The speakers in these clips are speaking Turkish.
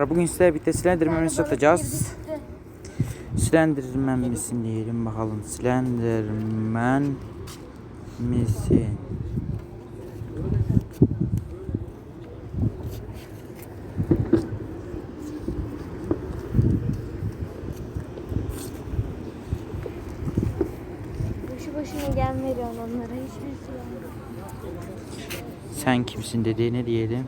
Bugün sizlerle birlikte Slenderman'i satacağız. Slenderman misin diyelim bakalım. Slenderman misin? Boşu boşuna gem veriyorsun onlara hiçbir şey yok. Sen kimsin dediğine diyelim.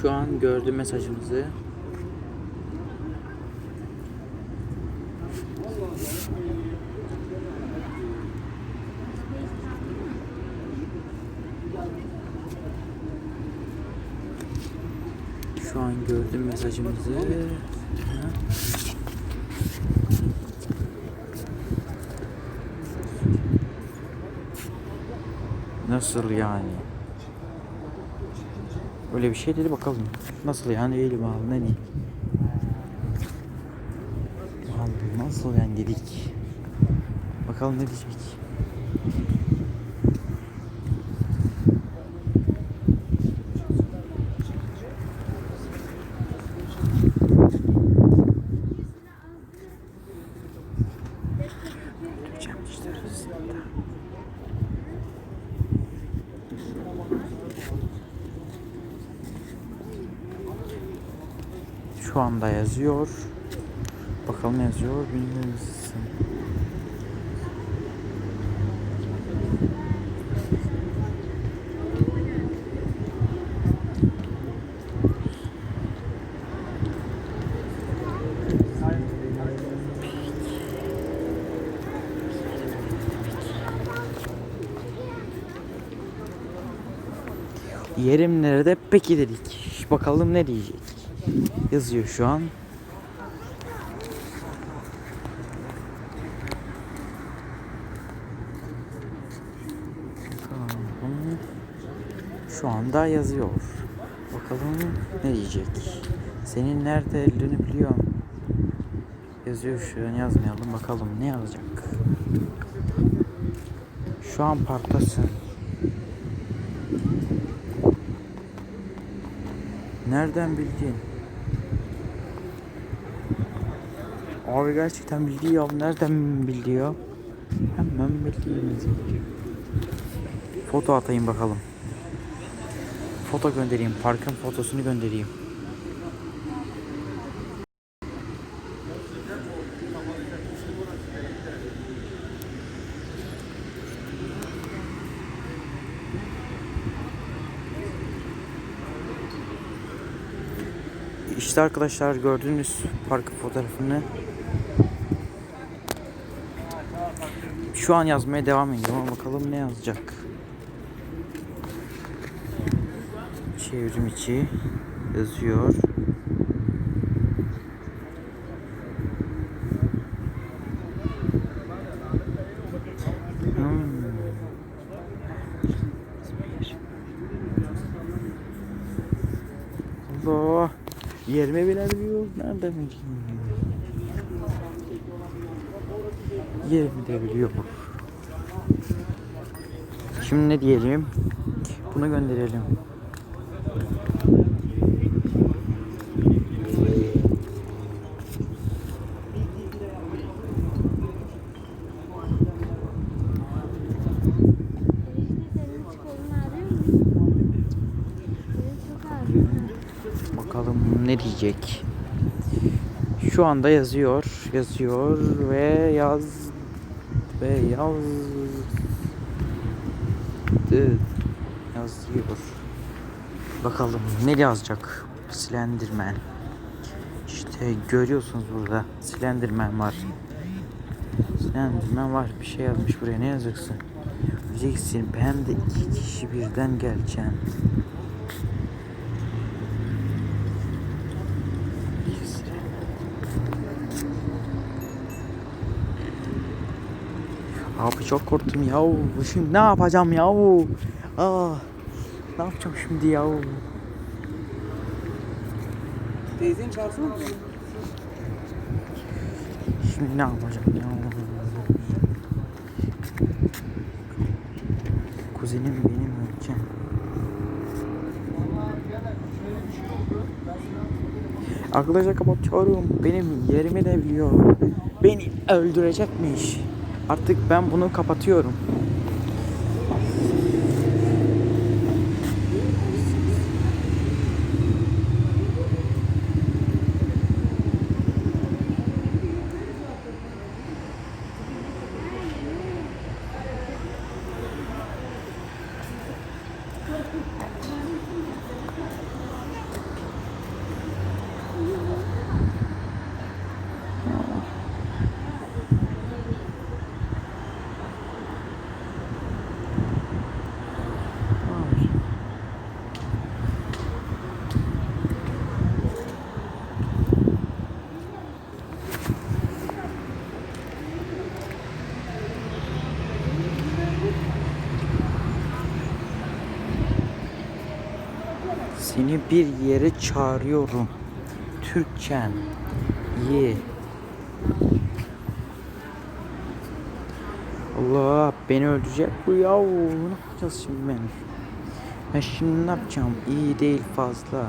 Şu an gördü mesajımızı. Şu an gördüm mesajımızı. Nasıl yani? Öyle bir şey dedi bakalım. Nasıl yani elim al ne? Vallahi Nasıl yani dedik. Bakalım ne diyecek. Şu anda yazıyor. Bakalım ne yazıyor bilmiyorum. Yerim nerede peki dedik. Bakalım ne diyecek. Yazıyor şu an. Şu anda yazıyor. Bakalım ne diyecek. Senin nerede öldüğünü biliyorum. Yazıyor şu an yazmayalım bakalım ne yazacak. Şu an parktasın. Nereden bildin? Abi gerçekten bildi ya. Nereden bildi ya? Hemen bildiğimiz. Foto atayım bakalım. Foto göndereyim. Parkın fotosunu göndereyim. İşte arkadaşlar gördüğünüz parkın fotoğrafını şu an yazmaya devam ediyorum ama bakalım ne yazacak. Çevrim içi yazıyor. Hmm. Allah. Yerime binebiliyor. Nereden bileyim? Yerimi de biliyor. Şimdi ne diyelim? Bunu gönderelim. Bakalım ne diyecek. Şu anda yazıyor, yazıyor ve yaz ve yazdı. Yazıyor. Bakalım ne yazacak Slenderman. İşte görüyorsunuz burada Slenderman var. Slenderman var. Bir şey yazmış buraya. Ne yazacaksın? Diyeceksin hem de iki kişi birden geleceğim. Abi çok korktum yahu. Şimdi ne yapacağım yahu? Aa, ne yapacağım şimdi yahu? Teyzeni çağırsana. Şimdi ne yapacağım ya? Kuzenim benim öleceğim. Arkadaşlar kapatıyorum. Benim yerimi de biliyor. Beni öldürecekmiş. Artık ben bunu kapatıyorum. Seni bir yere çağırıyorum. Türkçen. Ye. Allah beni öldürecek bu yahu. Ne yapacağız şimdi ben? Ben şimdi ne yapacağım? İyi değil fazla.